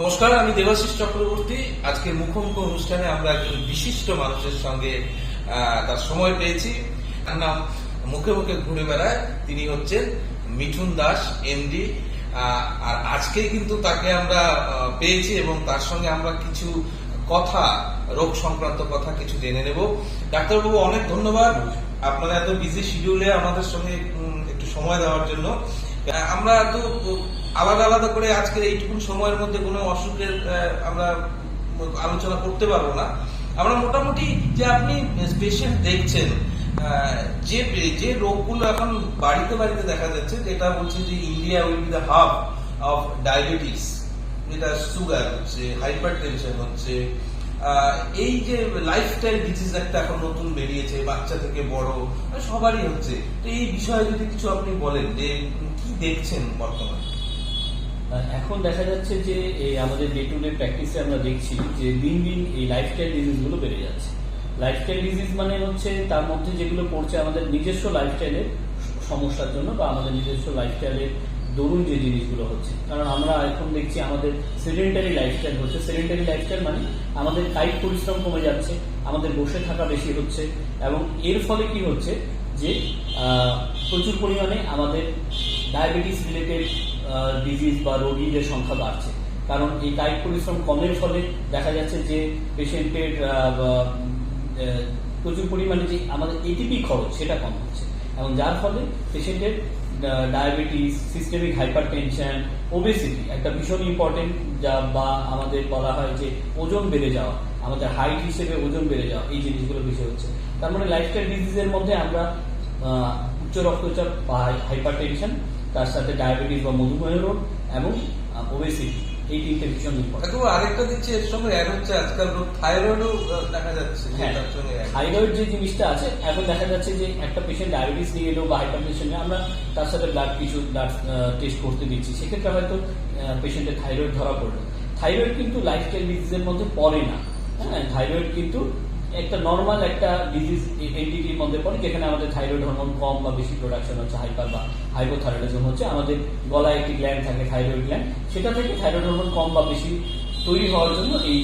নমস্কার, আমি দেবাশিস চক্রবর্তী। আজকে মুখোমুখি অনুষ্ঠানে আমরা একজন বিশিষ্ট মানুষের সঙ্গে তার সময় পেয়েছি। তার নাম মুখে মুখে ঘুরে বেড়ায়। তিনি হচ্ছেন মিঠুন দাস এমডি আর আজকে কিন্তু তাকে আমরা পেয়েছি এবং তার সঙ্গে আমরা কিছু কথা, রোগ সংক্রান্ত কথা কিছু জেনে নেব। ডাক্তারবাবু, অনেক ধন্যবাদ। আপনারা এত বিজি শিডিউলে আমাদের সঙ্গে একটু সময় দেওয়ার জন্য। আমরা তো আলাদা আলাদা করে আজকের এইটুকুন সময়ের মধ্যে কোনো অসুখের আমরা আলোচনা করতে পারব না। আমরা মোটামুটি যে আপনি পেশেন্ট দেখছেন যে যে রোগগুলো এখন বাড়িতে বাড়িতে দেখা যাচ্ছে, যেটা বলছে যে India will be the hub of diabetes যেটা সুগার হচ্ছে হাইপার টেনশন হচ্ছে এই যে লাইফস্টাইল ডিজিজ একটা এখন নতুন বেরিয়েছে, বাচ্চা থেকে বড়, সবারই হচ্ছে। তো এই বিষয়ে যদি কিছু আপনি বলেন যে কি দেখছেন বর্তমানে? এখন দেখা যাচ্ছে যে, এই আমাদের ডে টু ডে প্র্যাকটিসে আমরা দেখছি যে, দিন দিন এই লাইফস্টাইল ডিজিজগুলো বেড়ে যাচ্ছে। লাইফস্টাইল ডিজিজ মানে হচ্ছে তার মধ্যে যেগুলো পড়ছে আমাদের নিজস্ব লাইফস্টাইলের সমস্যার জন্য বা আমাদের নিজস্ব লাইফস্টাইলের দরুন যে জিনিসগুলো হচ্ছে। কারণ আমরা এখন দেখছি আমাদের সেডেন্টারি লাইফস্টাইল হচ্ছে। সেডেন্টারি লাইফস্টাইল মানে আমাদের কায়িক পরিশ্রম কমে যাচ্ছে, আমাদের বসে থাকা বেশি হচ্ছে এবং এর ফলে কি হচ্ছে যে প্রচুর পরিমাণে আমাদের ডায়াবেটিস রিলেটেড ডিজিজ বা রোগীদের সংখ্যা বাড়ছে। কারণ এই কায়িক পরিশ্রম কমের ফলে দেখা যাচ্ছে যে পেশেন্টের প্রচুর পরিমাণে যে আমাদের এটিপি খরচ, সেটা কম হচ্ছে। এবং যার ফলে পেশেন্টের diabetes systemic hypertension obesity একটা ভীষণ ইম্পর্টেন্ট যা, বা আমাদের বলা হয় যে ওজন বেড়ে যাওয়া, আমাদের হাইট হিসেবে ওজন বেড়ে যাওয়া, এই জিনিসগুলো বেশি হচ্ছে। তার মানে লাইফস্টাইল ডিজিজের মধ্যে আমরা উচ্চ রক্তচাপ বা হাইপার টেনশন তার সাথে ডায়াবেটিস বা মধুমেহ রোগ এবং ওবেসিটি এই তিনটে ভীষণ ইম্পর্টেন্ট আরেকটা দিচ্ছি এর সঙ্গে অ্যাড হচ্ছে আজকাল রোগ থাইরয়েডও দেখা যাচ্ছে হ্যাঁ। থাইরয়েড যে জিনিসটা আছে এখন দেখা যাচ্ছে যে একটা পেশেন্ট ডায়াবেটিস নিয়ে এলো বা হাইপারটেনশন নিয়ে আমরা তার সাথে ব্লাড কিছু ব্লাড টেস্ট করতে দিচ্ছি। সেক্ষেত্রে হয়তো পেশেন্টের থাইরয়েড ধরা পড়ল থাইরয়েড কিন্তু লাইফস্টাইল ডিজিজের মধ্যে পড়ে না। হ্যাঁ থাইরয়েড কিন্তু একটা নর্মাল একটা ডিজিজ এন্টিটির মধ্যে পড়ে, যেখানে আমাদের থাইরয়েড হরমোন কম বা বেশি প্রোডাকশন হচ্ছে হাইপার বা হাইপোথাইরয়েডিজম হচ্ছে, আমাদের গলায় একটি গ্ল্যান্ড থাকে থাইরয়েড গ্ল্যান্ড সেটা থেকে থাইরয়েড হরমোন কম বা বেশি তৈরি হওয়ার জন্য এই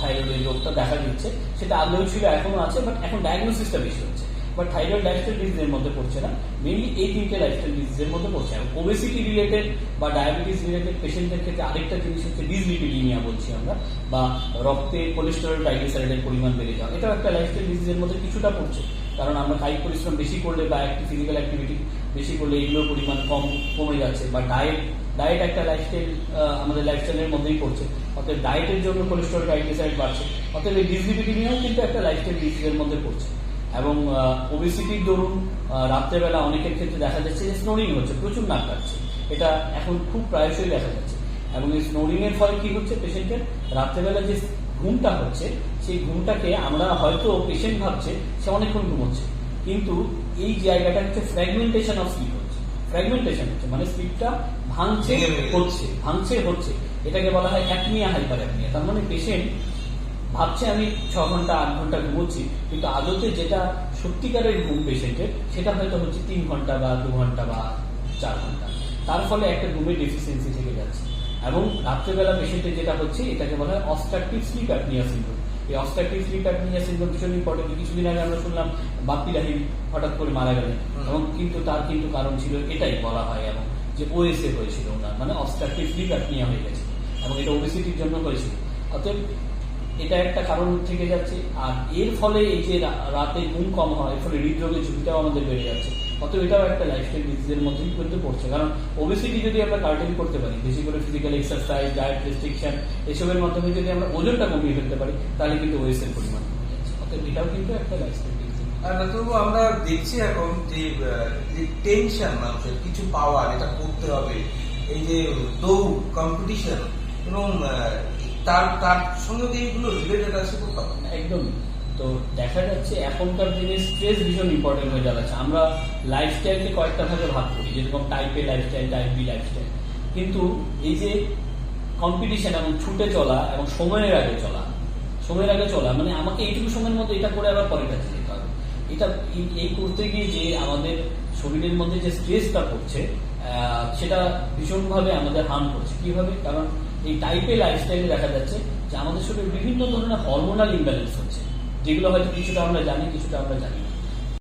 থাইরয়েড রোগটা দেখা দিচ্ছে। সেটা আগেও ছিল এখনও আছে বাট এখন ডায়াগনোসিসটা বেশি হচ্ছে। বাট থাইরয়েড লাইফস্টাইল ডিজিজের মধ্যে পড়ছে না। মেইনলি এই তিনটে লাইফস্টাইল ডিজিজের মধ্যে পড়ছে। এবং ওবেসিটি রিলেটেড বা ডায়াবেটিস রিলেটেড পেশেন্টদের ক্ষেত্রে আরেকটা জিনিস হচ্ছে ডিসলিপিডিমিয়া বলছি আমরা, বা রক্তে কোলেস্টেরল ট্রাইগ্লিসারাইডের পরিমাণ বেড়ে যাওয়া। এটাও একটা লাইফস্টাইল ডিজিজের মধ্যে কিছুটা পড়ছে। কারণ আমরা কায়িক পরিশ্রম বেশি করলে বা একটি ফিজিক্যাল অ্যাক্টিভিটি বেশি করলে এগুলোর পরিমাণ কম, কমে যাচ্ছে। বা ডায়েট ডায়েট একটা লাইফস্টাইল আমাদের লাইফস্টাইলের মধ্যেই পড়ছে। অতএব ডায়েটের জন্য কোলেস্টেরল ট্রাইগ্লিসারাইড বাড়ছে। অতএব এই ডিসলিপিডিমিয়াও কিন্তু একটা লাইফস্টাইল ডিজিজের মধ্যে পড়ছে। এবং ওবেসিটির দরুন রাত্রেবেলা অনেকের ক্ষেত্রে দেখা যাচ্ছে যে স্নোরিং হচ্ছে প্রচুর নাক কাটছে এটা এখন খুব প্রায়শই দেখা যাচ্ছে। এবং এই স্নোরিং এর ফলে কি হচ্ছে পেশেন্টের রাত্রেবেলা যে ঘুমটা হচ্ছে সেই ঘুমটাকে আমরা হয়তো পেশেন্ট ভাবছে সে অনেকক্ষণ ঘুমোচ্ছে। কিন্তু এই জায়গাটা হচ্ছে ফ্র্যাগমেন্টেশন অফ স্লিপ হচ্ছে। ফ্র্যাগমেন্টেশন হচ্ছে মানে স্লিপটা ভাঙছে ভেঙে ভেঙে হচ্ছে ভাঙছে হচ্ছে। এটাকে বলা হয় অ্যাপনিয়া হাইপার অ্যাপনিয়া তার মানে পেশেন্ট ভাবছে আমি ছ ঘণ্টা আট ঘণ্টা ঘুমোচ্ছি কিন্তু আদতে যেটা সত্যিকারের ঘুম পেশেন্টের সেটা হয়তো হচ্ছে তিন ঘণ্টা বা দু ঘণ্টা বা চার ঘণ্টা। তার ফলে একটা ঘুমের ডেফিসিয়েন্সি থেকে যাচ্ছে। এবং রাত্রেবেলা পেশেন্টের যেটা হচ্ছে এটাকে বলা হয় অবস্ট্রাকটিভ স্লিপ অ্যাপনিয়া সিন্ড্রোম এই অবস্ট্রাকটিভ স্লিপ অ্যাপনিয়া সিন্ড্রোম ভীষণ ইম্পর্টেন্ট কিছুদিন আগে আমরা শুনলাম বাপ্পি রাহিম হঠাৎ করে মারা গেলেন। এবং কিন্তু তার কিন্তু কারণ ছিল এটাই বলা হয় এবং যে ওএসএ হয়েছিল ওনার। মানে অবস্ট্রাকটিভ স্লিপ অ্যাপনিয়া হয়ে গেছে এবং এটা ওবেসিটির জন্য হয়েছিল। অতএব এটা একটা কারণ থেকে যাচ্ছে। আর এর ফলে এই যে রাতে ঘুম কম হয় ফলে হৃদরোগের ঝুঁকিটাও আমাদের বেড়ে যাচ্ছে। অতএব এটাও একটা লাইফস্টাইল ডিজিজের মধ্যেই কিন্তু পড়ছে। কারণ ওবেসিটি যদি আমরা কার্টেল করতে পারি, বেশি করে ফিজিক্যাল এক্সারসাইজ ডায়েট রেস্ট্রিকশন এসবের মাধ্যমে যদি আমরা ওজনটা কমিয়ে ফেলতে পারি, তাহলে কিন্তু ওয়েসের পরিমাণ কমে যাচ্ছে। অতএব এটাও কিন্তু একটা লাইফস্টাইল আর আমরা দেখছি এখন যে টেনশন মানুষের, কিছু পাওয়ার, এটা করতে হবে। এই যে দৌড় কম্পিটিশন এবং তার তার সঙ্গে যে এইগুলো রিলেটেড আছে কোথাও একদম। তো দেখা যাচ্ছে এখনকার দিনে স্ট্রেস ভীষণ ইম্পর্টেন্ট হয়ে যাচ্ছে। আমরা লাইফস্টাইলকে কয়েকটা ভাগে ভাগ করি, যেরকম type A lifestyle type B lifestyle কিন্তু এই যে কম্পিটিশন এবং ছুটে চলা এবং সময়ের আগে চলা, সময়ের আগে চলা মানে আমাকে এইটুকু সময়ের মধ্যে এটা করে আবার পরের কাছে যেতে হবে। এটা এই- করতে গিয়ে যে আমাদের শরীরের মধ্যে যে স্ট্রেসটা পড়ছে সেটা ভীষণভাবে আমাদের হার্ম করছে। কীভাবে? কারণ এই টাইপের লাইফস্টাইলে দেখা যাচ্ছে যে আমাদের শরীরে বিভিন্ন ধরনের হরমোনাল ইমব্যালেন্স হচ্ছে। যেগুলো হয়তো কিছুটা আমরা জানি, কিছুটা আমরা জানি